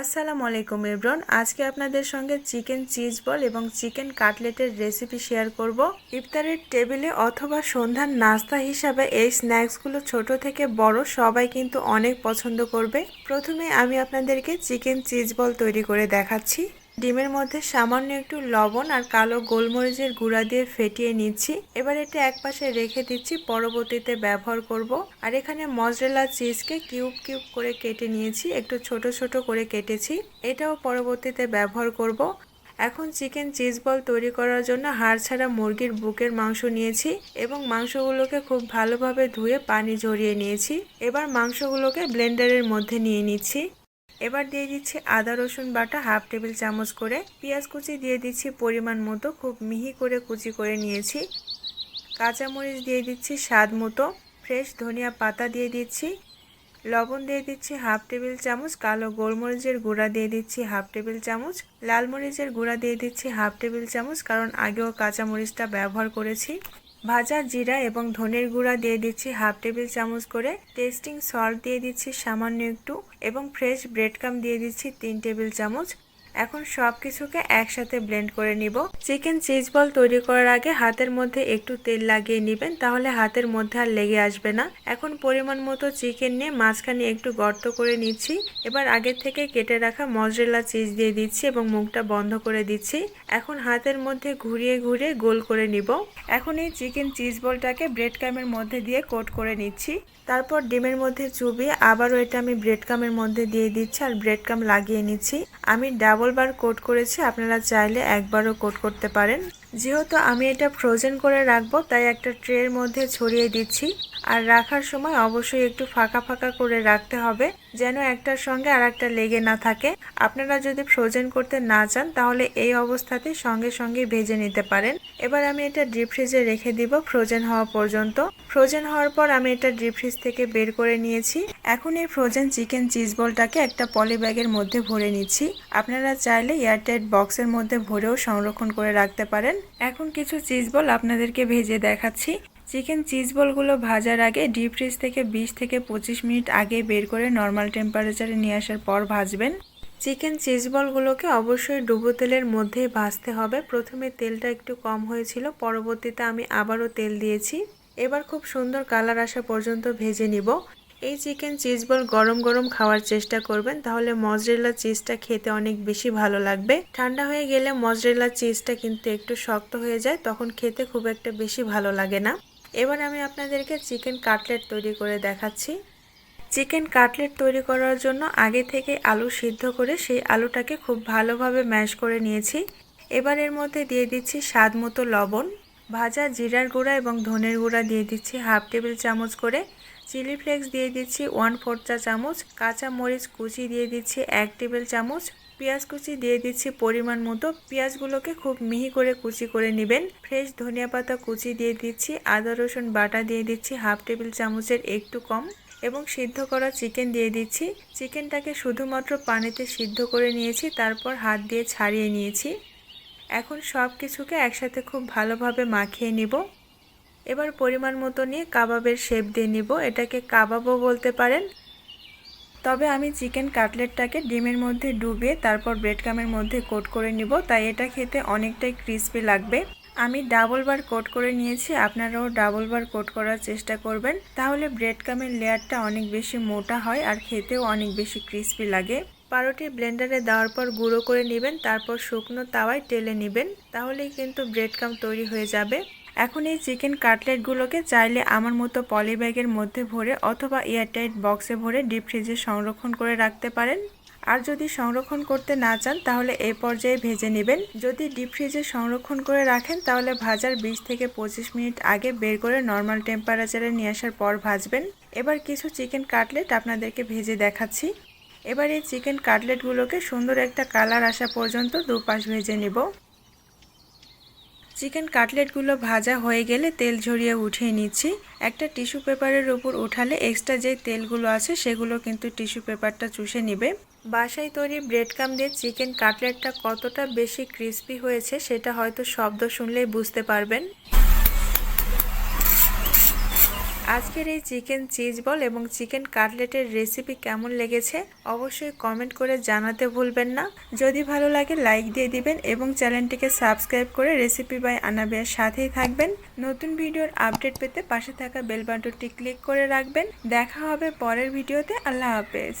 আসসালামু আলাইকুম ইব্রন আজকে আপনাদের সঙ্গে চিকেন চিজ বল এবং চিকেন কাটলেটের রেসিপি শেয়ার করব। ইফতারের টেবিলে অথবা সন্ধ্যার নাস্তা হিসাবে এই স্ন্যাক্সগুলো ছোট থেকে বড় সবাই কিন্তু অনেক পছন্দ করবে। প্রথমে আমি আপনাদেরকে চিকেন চিজ বল তৈরি করে দেখাচ্ছি। ডিমের মধ্যে সামান্য একটু লবণ আর কালো গোলমরিচের গুঁড়া দিয়ে ফেটিয়ে নিচ্ছি। এবার এটা এক পাশে রেখে দিচ্ছি, পরবর্তীতে ব্যবহার করব। আর এখানে মজরেলা চিজকে কিউব কিউব করে কেটে নিয়েছি, একটু ছোট ছোট করে কেটেছি। এটাও পরবর্তীতে ব্যবহার করব। এখন চিকেন চিজ বল তৈরি করার জন্য হাড় ছাড়া মুরগির বুকের মাংস নিয়েছি এবং মাংসগুলোকে খুব ভালোভাবে ধুয়ে পানি ঝরিয়ে নিয়েছি। এবার মাংসগুলোকে ব্লেন্ডারের মধ্যে নিয়ে নিচ্ছি। এবার দিয়ে দিচ্ছি আদা, রসুন বাটা, হাফ টেবিল চামচ করে পেঁয়াজ কুচি দিয়ে দিচ্ছি পরিমাণ মতো, খুব মিহি করে কুচি করে নিয়েছি। কাঁচামরিচ দিয়ে দিচ্ছি স্বাদ মতো ফ্রেশ ধনিয়া পাতা দিয়ে দিচ্ছি, লবণ দিয়ে দিচ্ছি হাফ টেবিল চামচ, কালো গোলমরিচের গুঁড়া দিয়ে দিচ্ছি হাফ টেবিল চামচ, লাল মরিচের গুঁড়া দিয়ে দিচ্ছি হাফ টেবিল চামচ, কারণ আগেও কাঁচামরিচটা ব্যবহার করেছি। ভাজা জিরা এবং ধনের গুঁড়া দিয়ে দিচ্ছি হাফ টেবিল চামচ করে। টেস্টিং সল্ট দিয়ে দিচ্ছি সামান্য একটু এবং ফ্রেশ ব্রেড কাম দিয়ে দিচ্ছি তিন টেবিল চামচ। এখন সব কিছুকে একসাথে ব্লেন্ড করে নিব। চিকেন চিজ বল তৈরি করার আগে হাতের মধ্যে একটু তেল লাগিয়ে নেবেন, তাহলে হাতের মধ্যে আর লেগে আসবে না। এখন পরিমাণ মতো চিকেন নিয়ে মাঝখানে একটু গর্ত করে নিচ্ছি। এবার আগে থেকে কেটে রাখা মজরেলা চিজ দিয়ে দিচ্ছি এবং মুখটা বন্ধ করে দিচ্ছি। এখন হাতের মধ্যে ঘুরিয়ে ঘুরিয়ে গোল করে নিব। এখন এই চিকেন চিজ বলটাকে ব্রেড কামের মধ্যে দিয়ে কোট করে নিচ্ছি। তারপর ডিমের মধ্যে চুবিয়ে আবারও এটা আমি ব্রেড কামের মধ্যে দিয়ে দিচ্ছি আর ব্রেড কাম লাগিয়ে নিচ্ছি। আমি ডাবল বার কোট করেছি, আপনারা চাইলে একবারও কোট করতে পারেন। যেহেতু আমি এটা ফ্রোজেন করে রাখব, তাই একটা ট্রের মধ্যে ছড়িয়ে দিচ্ছি। আর রাখার সময় অবশ্যই একটু ফাঁকা ফাঁকা করে রাখতে হবে, যেন একটার সঙ্গে আর একটা লেগে না থাকে। আপনারা যদি ফ্রোজেন করতে না চান, তাহলে এই অবস্থাতে সঙ্গে সঙ্গে ভেজে নিতে পারেন। এবার আমি এটা ডিপ ফ্রিজে রেখে দিব ফ্রোজেন হওয়া পর্যন্ত। ফ্রোজেন হওয়ার পর আমি এটা ডিপ ফ্রিজ থেকে বের করে নিয়েছি। এখন এই ফ্রোজেন চিকেন চিজ বলটাকে একটা পলি ব্যাগের মধ্যে ভরে নিচ্ছি। আপনারা চাইলে এয়ারটাইট বক্সের মধ্যে ভরেও সংরক্ষণ করে রাখতে পারেন। এখন কিছু চিজ বল আপনাদেরকে ভেজে দেখাচ্ছি। চিকেন চিজ বলগুলো ভাজার আগে ডিপ ফ্রিজ থেকে 20 থেকে পঁচিশ মিনিট আগে বের করে নর্মাল টেম্পারেচারে নিয়ে আসার পর ভাজবেন। চিকেন চিজ বলগুলোকে অবশ্যই ডুবো তেলের মধ্যেই ভাজতে হবে। প্রথমে তেলটা একটু কম হয়েছিল, পরবর্তীতে আমি আবারও তেল দিয়েছি। এবার খুব সুন্দর কালার আসা পর্যন্ত ভেজে নিব। এই চিকেন চিজ বল গরম গরম খাওয়ার চেষ্টা করবেন, তাহলে মজরেলা চিজটা খেতে অনেক বেশি ভালো লাগবে। ঠান্ডা হয়ে গেলে মজরেলা চিজটা কিন্তু একটু শক্ত হয়ে যায়, তখন খেতে খুব একটা বেশি ভালো লাগে না। এবার আমি আপনাদেরকে চিকেন কাটলেট তৈরি করে দেখাচ্ছি। চিকেন কাটলেট তৈরি করার জন্য আগে থেকে আলু সিদ্ধ করে সেই আলুটাকে খুব ভালোভাবে ম্যাশ করে নিয়েছি। এবার এর মধ্যে দিয়ে দিচ্ছি স্বাদ মতো লবণ, ভাজা জিরার গুঁড়া এবং ধনের গুঁড়া দিয়ে দিচ্ছি হাফ টেবিল চামচ করে, চিলি ফ্লেক্স দিয়ে দিচ্ছি ওয়ান ফোর চা চামচ, কাঁচা মরিচ কুচি দিয়ে দিচ্ছি এক টেবিল চামচ পেঁয়াজ কুচি দিয়ে দিচ্ছি পরিমাণ মতো। পেঁয়াজগুলোকে খুব মিহি করে কুচি করে নেবেন। ফ্রেশ ধনিয়া পাতা কুচি দিয়ে দিচ্ছি। আদা, রসুন বাটা দিয়ে দিচ্ছি হাফ টেবিল চামচের একটু কম। এবং সিদ্ধ করা চিকেন দিয়ে দিচ্ছি। চিকেনটাকে শুধুমাত্র পানিতে সিদ্ধ করে নিয়েছি, তারপর হাত দিয়ে ছাড়িয়ে নিয়েছি। এখন সব কিছুকে একসাথে খুব ভালোভাবে মাখিয়ে নিব। এবার পরিমাণ মতো নিয়ে কাবাবের শেপ দিয়ে নিব। এটাকে কাবাবও বলতে পারেন। তবে আমি চিকেন কাটলেটটাকে ডিমের মধ্যে ডুবিয়ে তারপর ব্রেড কামের মধ্যে কোট করে নিব, তাই এটা খেতে অনেকটাই ক্রিস্পি লাগবে। আমি ডাবল বার কোট করে নিয়েছি, আপনারাও ডাবল বার কোট করার চেষ্টা করবেন। তাহলে ব্রেড কামের লেয়ারটা অনেক বেশি মোটা হয় আর খেতেও অনেক বেশি ক্রিস্পি লাগে। পারোটি ব্লেন্ডারে দেওয়ার পর গুঁড়ো করে নেবেন, তারপর শুকনো তাওয়ায় টেলে নেবেন, তাহলেই কিন্তু ব্রেড কাম তৈরি হয়ে যাবে। এখন এই চিকেন কাটলেটগুলোকে চাইলে আমার মতো পলি ব্যাগের মধ্যে ভরে অথবা এয়ারটাইট বক্সে ভরে ডিপ ফ্রিজে সংরক্ষণ করে রাখতে পারেন। আর যদি সংরক্ষণ করতে না চান, তাহলে এই পর্যায়ে ভেজে নেবেন। যদি ডিপ ফ্রিজে সংরক্ষণ করে রাখেন, তাহলে ভাজার 20 থেকে পঁচিশ মিনিট আগে বের করে নর্মাল টেম্পারেচারে নিয়ে আসার পর ভাজবেন। এবার কিছু চিকেন কাটলেট আপনাদেরকে ভেজে দেখাচ্ছি। এবার এই চিকেন কাটলেটগুলোকে সুন্দর একটা কালার আসা পর্যন্ত দুপাশ ভেজে নেব। চিকেন কাটলেটগুলো ভাজা হয়ে গেলে তেল ঝরিয়ে উঠিয়ে নিচ্ছি। একটা টিস্যু পেপারের উপর উঠালে এক্সট্রা যে তেলগুলো আছে সেগুলো কিন্তু টিস্যু পেপারটা চুষে নিবে। বাসায় তৈরি ব্রেড কাম দিয়ে চিকেন কাটলেটটা কতটা বেশি ক্রিস্পি হয়েছে সেটা হয়তো শব্দ শুনলেই বুঝতে পারবেন। আজকের এই চিকেন চিজ বল এবং চিকেন কাটলেটের রেসিপি কেমন লেগেছে অবশ্যই কমেন্ট করে জানাতে ভুলবেন না। যদি ভালো লাগে, লাইক দিয়ে দিবেন এবং চ্যানেলটিকে সাবস্ক্রাইব করে রেসিপি বাই আনাবিয়ার সাথেই থাকবেন। নতুন ভিডিওর আপডেট পেতে পাশে থাকা বেল বাটনটি ক্লিক করে রাখবেন। দেখা হবে পরের ভিডিওতে। আল্লাহ হাফেজ।